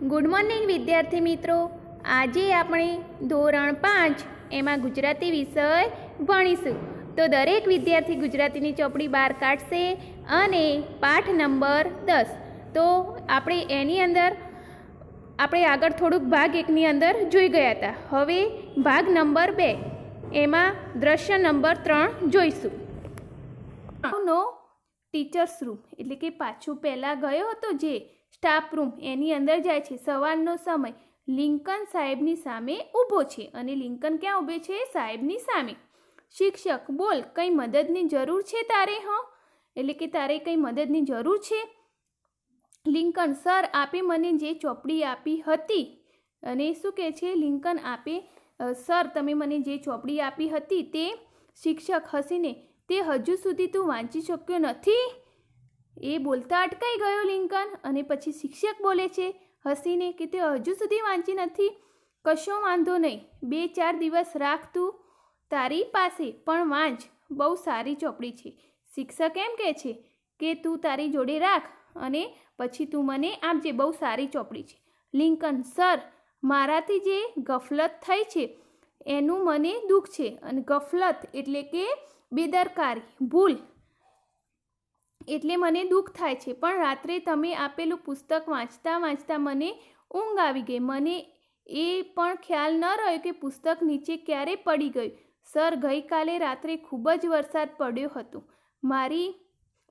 Good morning, વિદ્યાર્થી મિત્રો. આજે આપણે ધોરણ પાંચ, એમાં ગુજરાતી વિષય ભણીશું. તો દરેક વિદ્યાર્થી ગુજરાતીની ચોપડી બહાર કાઢશે અને પાઠ નંબર દસ. તો આપણે એની અંદર, આપણે આગળ થોડુંક ભાગ એકની અંદર જોઈ ગયા હતા. હવે ભાગ નંબર બે, એમાં દ્રશ્ય નંબર ત્રણ જોઈશું. નો, ટીચર્સ રૂમ, એટલે કે પાછું પહેલાં ગયો હતો જે સ્ટાફ રૂમ એની અંદર જાય છે. સવારનો સમય લિંકન સાહેબની સામે ઊભો છે અને લિંકન ક્યાં ઊભે છે? સાહેબની સામે. શિક્ષક, બોલ, કંઈ મદદની જરૂર છે તારે, હં? એટલે કે તારે કંઈ મદદની જરૂર છે? લિંકન, સર, આપે મને જે ચોપડી આપી હતી. અને શું કહે છે? લિંકન, આપે સર, તમે મને જે ચોપડી આપી હતી તે શિક્ષક હસીને, તે હજુ સુધી તું વાંચી શક્યો નથી? એ બોલતા અટકાઈ ગયો લિંકન અને પછી શિક્ષક બોલે છે, હસીને કે તે હજુ સુધી વાંચી નથી. કશો વાંધો નહીં. બે ચાર દિવસ રાખ તું. તારી પાસે પણ વાંચ. બહુ સારી ચોપડી છે. શિક્ષક એમ કહે છે કે, તું તારી જોડે રાખ અને પછી તું મને આપજે. બહુ સારી ચોપડી છે. લિંકન, સર, મારાથી જે ગફલત થઈ છે, એનું મને દુઃખ છે. અને ગફલત એટલે કે બેદરકારી. ભૂલ. એટલે મને દુઃખ થાય છે. પણ રાત્રે તમે આપેલું પુસ્તક વાંચતા વાંચતા મને ઊંઘ આવી ગઈ. મને એ પણ ખ્યાલ ન રહ્યો કે પુસ્તક નીચે ક્યારે પડી ગયું. સર, ગઈકાલે રાત્રે ખૂબ જ વરસાદ પડ્યો હતો. મારી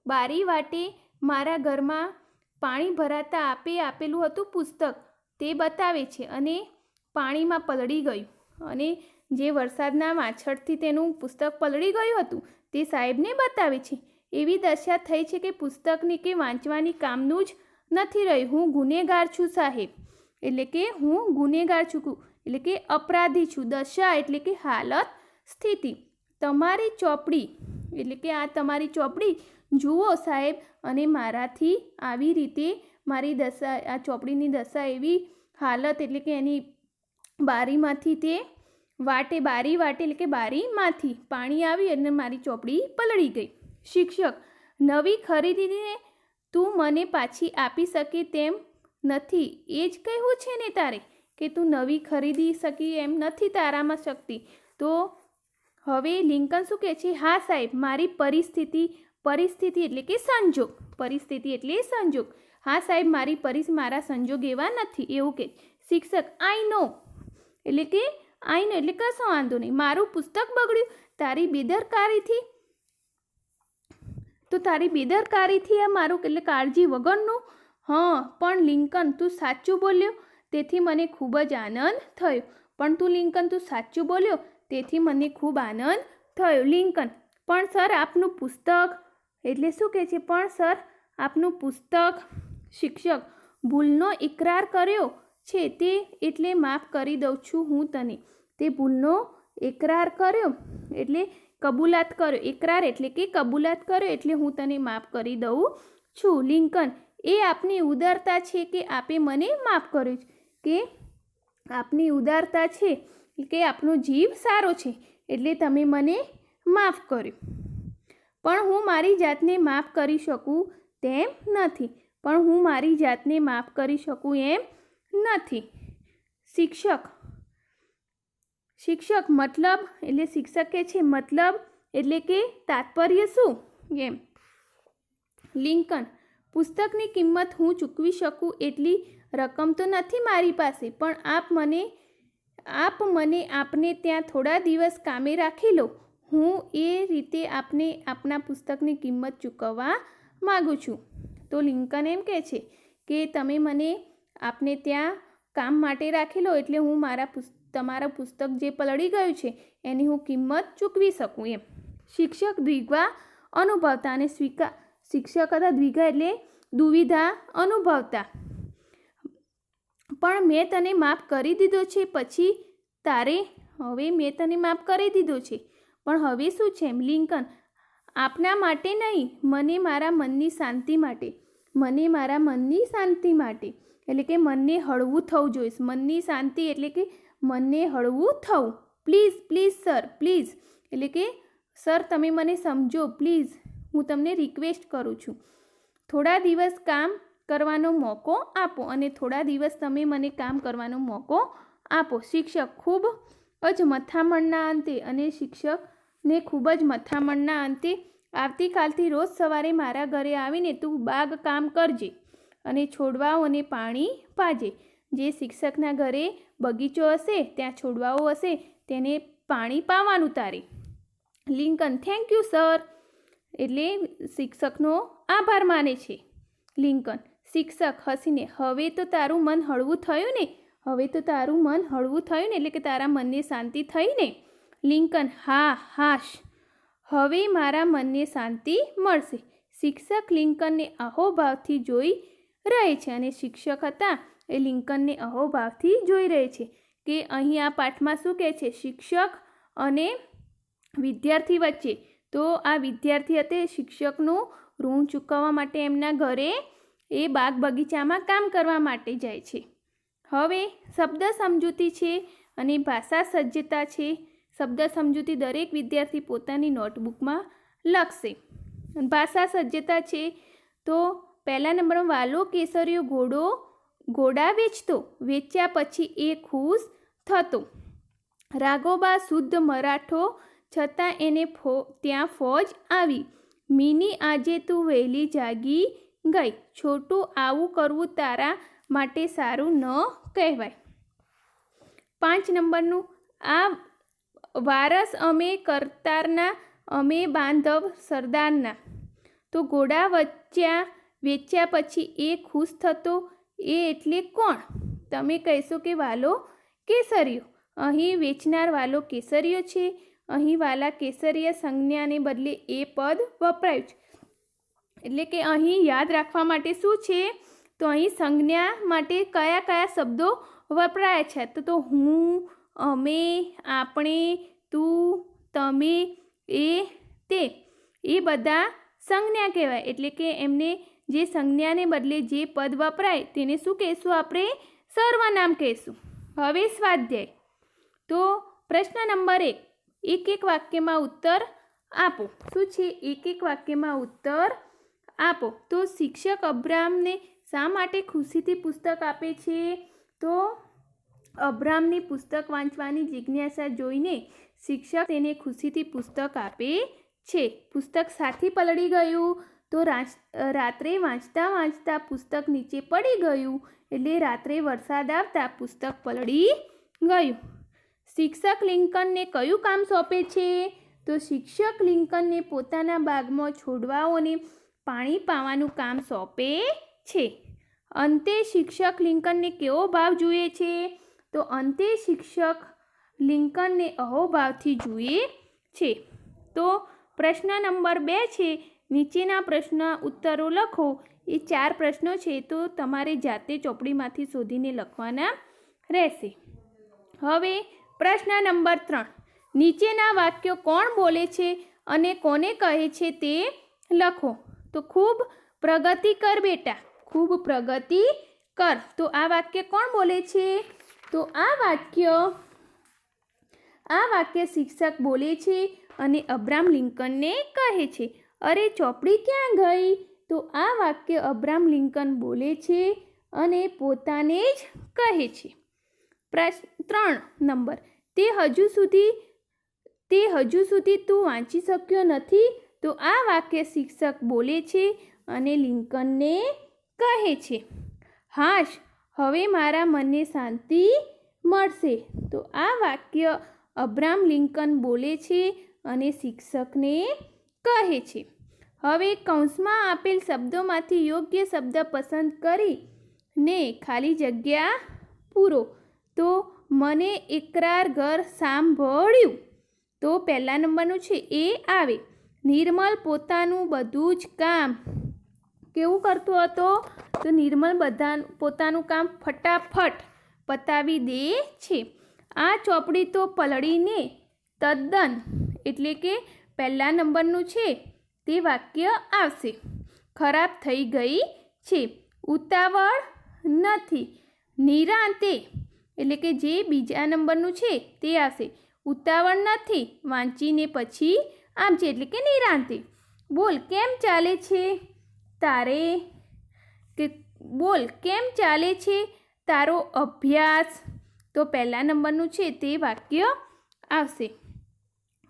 બારી વાટે મારા ઘરમાં પાણી ભરાતા આપે આપેલું હતું પુસ્તક. તે બતાવે છે અને પાણીમાં પલળી ગયું. અને જે વરસાદના વાછળથી તેનું પુસ્તક પલળી ગયું હતું, તે સાહેબને બતાવે છે. એવી દશા થઈ છે કે પુસ્તકની કે વાંચવાની કામનું જ નથી રહ્યું. હું ગુનેગાર છું સાહેબ. એટલે કે હું ગુનેગાર છું, એટલે કે અપરાધી છું. દશા એટલે કે હાલત, સ્થિતિ. તમારી ચોપડી, એટલે કે આ તમારી ચોપડી, જુઓ સાહેબ, અને મારાથી આવી રીતે મારી દશા, આ ચોપડીની દશા એવી હાલત, એટલે કે એની બારીમાંથી તે વાટે, બારી વાટે, એટલે કે બારીમાંથી પાણી આવી અને મારી ચોપડી પલળી ગઈ. શિક્ષક, નવી ખરીદીને તું મને પાછી આપી શકે તેમ નથી. એ જ કહેવું છે ને તારે, કે તું નવી ખરીદી શકી એમ નથી તારામાં શક્તિ. તો હવે લિંકન શું કહે છે? હા સાહેબ, મારી પરિસ્થિતિ પરિસ્થિતિ એટલે કે સંજોગ, પરિસ્થિતિ એટલે સંજોગ. હા સાહેબ, મારી પરિસ મારા સંજોગ એવા નથી. એવું કે શિક્ષક, આઈ નો. એટલે કે, આઈ નો એટલે કશો વાંધો નહીં. મારું પુસ્તક બગડ્યું. તારી બેદરકારીથી તો તારી બેદરકારીથી આ મારું એટલે કાળજી વગરનું? હં, પણ લિંકન, તું સાચું બોલ્યો? તેથી મને ખૂબ જ આનંદ થયો. પણ તું લિંકન, તું સાચું બોલ્યો? તેથી મને ખૂબ આનંદ થયો. લિંકન, પણ સર, આપનું પુસ્તક, એટલે શું કહે છે? પણ સર, આપનું પુસ્તક, શિક્ષક, ભૂલનો ઇકરાર કર્યો છે તે એટલે માફ કરી દઉં છું હું તને. તે ભૂલનો એકરાર કર્યો એટલે કબૂલાત કર્યો એકરાર એટલે કે કબૂલાત કર્યો એટલે હું તને માફ કરી દઉં છું. લિંકન, એ આપની ઉદારતા છે કે આપે મને માફ કર્યો કે આપની ઉદારતા છે કે આપનો જીવ સારો છે એટલે તમે મને માફ કર્યો. પણ હું મારી જાતને માફ કરી શકું તેમ નથી. પણ હું મારી જાતને માફ કરી શકું એમ નથી. શિક્ષક શિક્ષક મતલબ એટલે શિક્ષકે છે મતલબ એટલે કે તાત્પર્ય શું? એમ. લિંકન, પુસ્તકની કિંમત હું ચૂકવી શકું એટલી રકમ તો નથી મારી પાસે, પણ આપ મને આપ મને આપને ત્યાં થોડા દિવસ કામે રાખી લો. હું એ રીતે આપને આપના પુસ્તકની કિંમત ચૂકવવા માગું છું. તો લિંકન એમ કહે છે કે તમે મને આપને ત્યાં કામ માટે રાખી લો એટલે હું મારા પુસ્ત તમારા પુસ્તક જે પલળી ગયું છે, એની હું કિંમત ચૂકવી શકું એમ. શિક્ષક દ્વિગા અનુભવતા અને સ્વીકાર, શિક્ષક હતા દ્વિગા એટલે દુવિધા અનુભવતા. પણ મેં તને માફ કરી દીધો છે, પછી તારે હવે મેં તને માફ કરી દીધો છે. પણ હવે શું છે, લિંકન? આપના માટે નહીં, મને મારા મનની શાંતિ માટે. મને મારા મનની શાંતિ માટે. એટલે કે મનને હળવું થવું જોઈશ. મનની શાંતિ એટલે કે મનને હળવું થવું. Please please, sir, please. એટલે કે, સર, તમે મને સમજો, પ્લીઝ. હું તમને રિક્વેસ્ટ કરું છું. થોડા દિવસ કામ કરવાનો મોકો આપો અને થોડા દિવસ તમે મને કામ કરવાનો મોકો આપો. શિક્ષક ખૂબ જ મથામણના અંતે અને શિક્ષકને ખૂબ જ મથામણના અંતે આવતીકાલથી રોજ સવારે મારા ઘરે આવીને તું બાગ કામ કરજે અને છોડવાઓને પાણી પાજે. જે શિક્ષકના ઘરે બગીચો હશે, ત્યાં છોડવાઓ હશે, તેને પાણી પાવાનું તારે લિંકન થેન્ક યુ સર એટલે શિક્ષકનો આભાર માને છે. લિંકન, શિક્ષક હસીને, હવે તો તારું મન હળવું થયું ને? હવે તો તારું મન હળવું થયું ને? એટલે કે તારા મનને શાંતિ થઈ ને? લિંકન, હા, હાશ. હવે મારા મનને શાંતિ મળશે. શિક્ષક લિંકનને અહોભાવથી જોઈ રહે છે અને શિક્ષક હતા એ લિંકનને અહોભાવથી જોઈ રહે છે કે અહીં આ પાઠમાં શું કહે છે? શિક્ષક અને વિદ્યાર્થી વચ્ચે. તો આ વિદ્યાર્થી હતા શિક્ષકનું ઋણ ચૂકવવા માટે એમના ઘરે એ બાગ બગીચામાં કામ કરવા માટે જાય છે. હવે શબ્દ સમજૂતી છે અને ભાષા સજ્જતા છે. શબ્દ સમજૂતી દરેક વિદ્યાર્થી પોતાની નોટબુકમાં લખશે. ભાષા સજ્જતા છે. તો પહેલા નંબરમાં વાલો કેસરીયો ઘોડો ઘોડા વેચતો. વેચ્યા પછી એ ખુશ થતો. રાઘોબા શુદ્ધ મરાઠો છતાં એને ફો, ત્યાં ફોજ આવી. મિની આજે તું વહેલી જાગી ગઈ. છોટું આવું કરવું તારા માટે સારું ન કહેવાય. પાંચ નંબરનું, આ વારસ અમે કરતારના, અમે બાંધવ સરદારના. તો ઘોડા વચ્યા, વેચ્યા પછી એ ખુશ થતો એ એટલે કોણ? તમે કહેશો કે વાલો કેસરીયો. અહીં વેચનાર વાલો કેસરીયો છે. અહીં વાલા કેસરીય સંજ્ઞાને બદલે એ પદ વપરાયું છે. એટલે કે અહીં યાદ રાખવા માટે શું છે? તો અહીં સંજ્ઞા માટે કયા કયા શબ્દો વપરાયા છે? તો તો હું, અમે, આપણે, તું, તમે, એ, તે. એ બધા સંજ્ઞા કહેવાય. એટલે કે એમને જે સંજ્ઞાને બદલે જે પદ વપરાય તેને શું કહેશું આપણે? સર્વનામ કહેશું. હવે સ્વાધ્યાય. તો પ્રશ્ન નંબર એક. એક એક વાક્યમાં ઉત્તર આપો. શું છે? એક એક વાક્યમાં ઉત્તર આપો. તો શિક્ષક અબ્રામને શા માટે ખુશીથી પુસ્તક આપે છે? તો અબ્રામની પુસ્તક વાંચવાની જિજ્ઞાસા જોઈને શિક્ષક તેને ખુશીથી પુસ્તક આપે છે. પુસ્તક સાથી પલળી ગયું. તો રાત્રે વાંચતા વાંચતા પુસ્તક નીચે પડી ગયું એટલે રાત્રે વરસાદ આવતા પુસ્તક પલળી ગયું. શિક્ષક લિંકનને કયું કામ સોંપે છે? તો શિક્ષક લિંકનને પોતાના બાગમાં છોડવાઓને પાણી પાવાનું કામ સોંપે છે. અંતે શિક્ષક લિંકનને કેવો ભાવ જોઈએ છે? તો અંતે શિક્ષક લિંકનને અહોભાવથી જુએ છે. તો પ્રશ્ન નંબર બે છે નીચેના પ્રશ્ન ઉત્તરો લખો. એ ચાર પ્રશ્નો છે તો તમારે જાતે ચોપડીમાંથી શોધીને લખવાના રહેશે. હવે પ્રશ્ન નંબર ત્રણ. નીચેના વાક્યો કોણ બોલે છે અને કોને કહે છે તે લખો. તો ખૂબ પ્રગતિ કર બેટા, ખૂબ પ્રગતિ કર. તો આ વાક્ય કોણ બોલે છે? તો આ વાક્ય આ વાક્ય શિક્ષક બોલે છે અને અબ્રામ લિંકનને કહે છે. અરે ચોપડી ક્યાં ગઈ? તો આ વાક્ય અબ્રામ લિંકન બોલે છે અને પોતાને જ કહે છે. પ્રશ્ન ત્રણ નંબર. તે હજુ સુધી, તે હજુ સુધી તું વાંચી શક્યો નથી? તો આ વાક્ય શિક્ષક બોલે છે અને લિંકનને કહે છે. હાશ, હવે મારા મનને શાંતિ મળશે. તો આ વાક્ય અબ્રામ લિંકન બોલે છે અને શિક્ષકને કહે છે. હવે કૌંસમાં આપેલ શબ્દોમાંથી યોગ્ય શબ્દ પસંદ કરી ને ખાલી જગ્યા પૂરો. તો મને એકરાર ઘર સાંભળ્યું. તો પહેલા નંબરનું છે એ આવે. નિર્મલ પોતાનું બધું જ કામ કેવું કરતો હતો? તો નિર્મલ બધા પોતાનું કામ ફટાફટ પતાવી દે છે. આ ચોપડી તો પલળીને તદ્દન, એટલે કે પહેલા નંબરનું છે, તે વાક્ય આવશે. ખરાબ થઈ ગઈ છે, ઉતાવળ નથી. નિરાંતે, એટલે કે જે બીજા નંબરનું છે, તે આવશે. ઉતાવળ નથી, વાંચીને પછી આમ છે એટલે કે નિરાંતે. બોલ, કેમ ચાલે છે? તારે, કે બોલ, કેમ ચાલે છે? તારો અભ્યાસ. તો પહેલા નંબરનું છે, તે વાક્ય આવશે.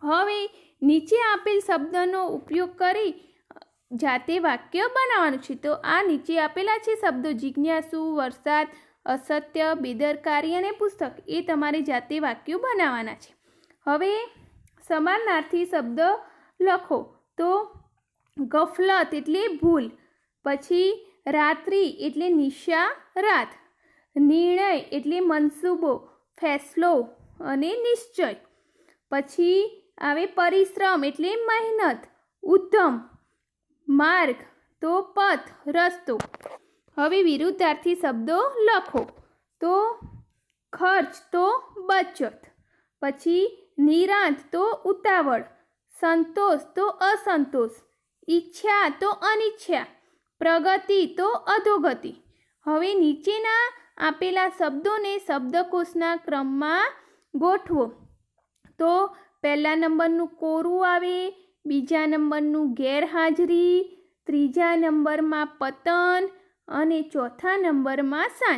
હવે નીચે આપેલ શબ્દનો ઉપયોગ કરી જાતે વાક્ય બનાવવાનું છે. તો આ નીચે આપેલા છે શબ્દો જિજ્ઞાસુ, વરસાદ, અસત્ય, બેદરકારી અને પુસ્તક. એ તમારે જાતે વાક્યો બનાવવાના છે. હવે સમાનાર્થી શબ્દ લખો. તો ગફલત એટલે ભૂલ, પછી રાત્રિ એટલે નિશા, રાત, નિર્ણય એટલે મનસૂબો, ફેસલો અને નિશ્ચય, પછી આવે પરિશ્રમ એટલે મહેનત ઉદ્યમ માર્ગ, તો પથ, રસ્તો. હવે વિરુદ્ધાર્થી શબ્દો લખો. તો ખર્ચ, તો બચત. પછી નિરાંત, તો ઉતાવળ. સંતોષ, તો અસંતોષ. ઈચ્છા, તો અનિચ્છા. પ્રગતિ, તો અધોગતિ. હવે નીચેના આપેલા શબ્દોને શબ્દકોશના ક્રમમાં ગોઠવો. તો પહેલા નંબરનું કોરું આવે બીજા નંબરનું ગેરહાજરી ત્રીજા નંબરમાં પતન અને ચોથા નંબરમાં સાંજ